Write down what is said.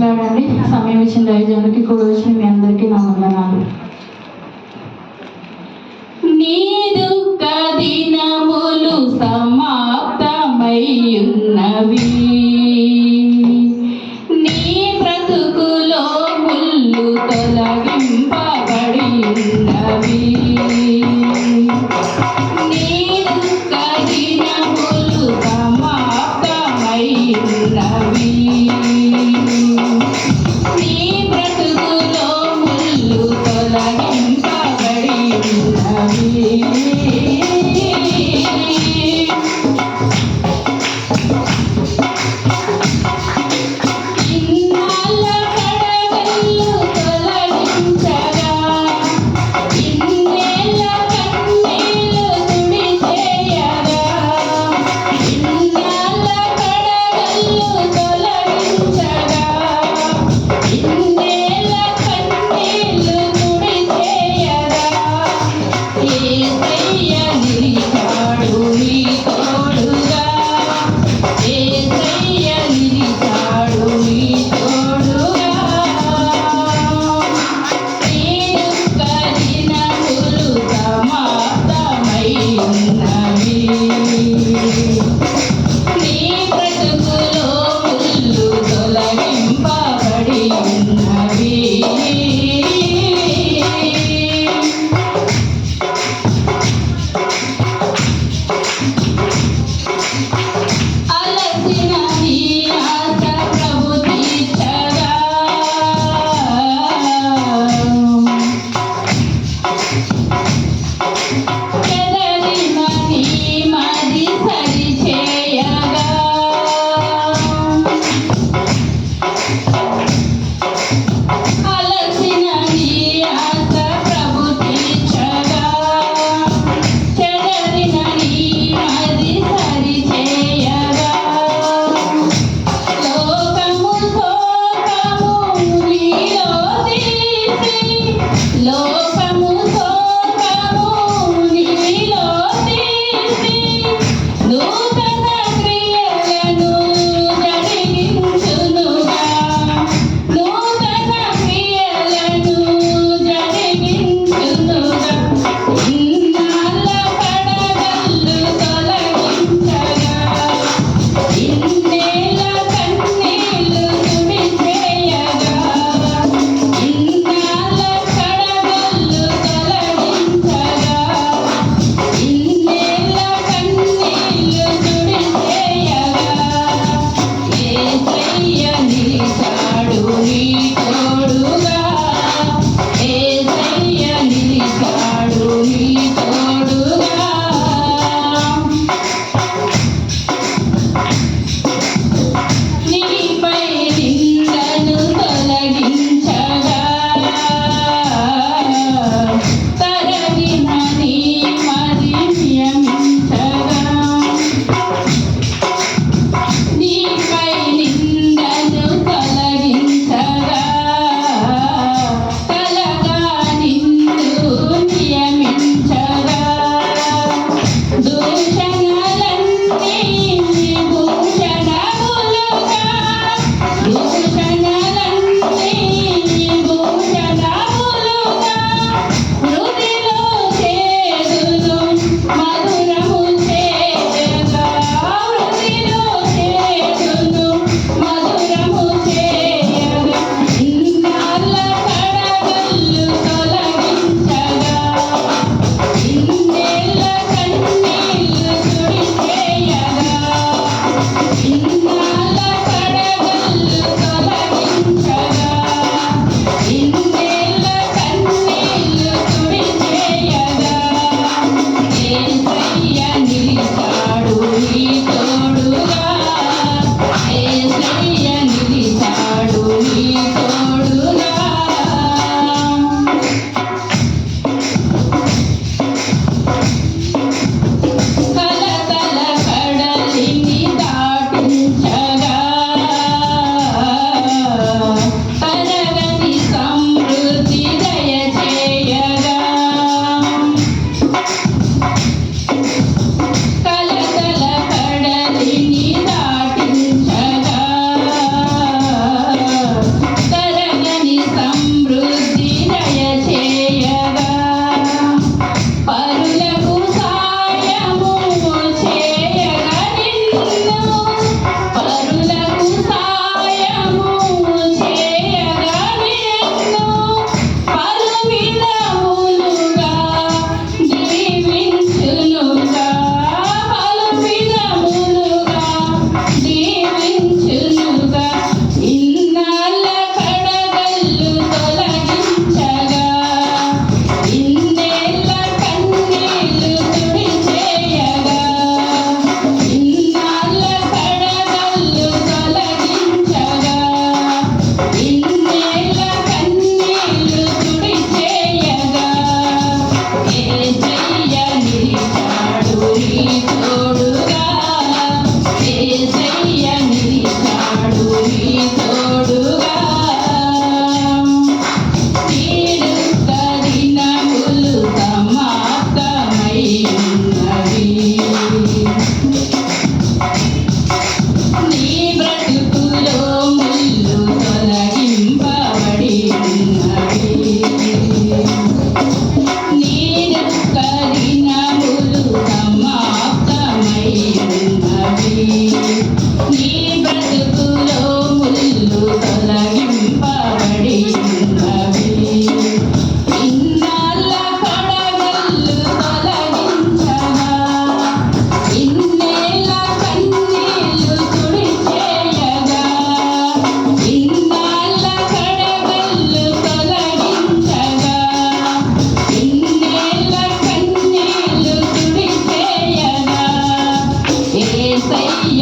లాడండి సమయం ఇచ్చిన దైవజనులకి కూడా వచ్చిన మీ అందరికీ నా వందనాలు. నీ దుఃఖ దినములు సమాప్తమయ్యున్నవి. నీ బ్రతుకులో ముళ్ళు తొలగింపబడి ఉన్నవి నీ దుఃఖ దినములు ఉన్నవి say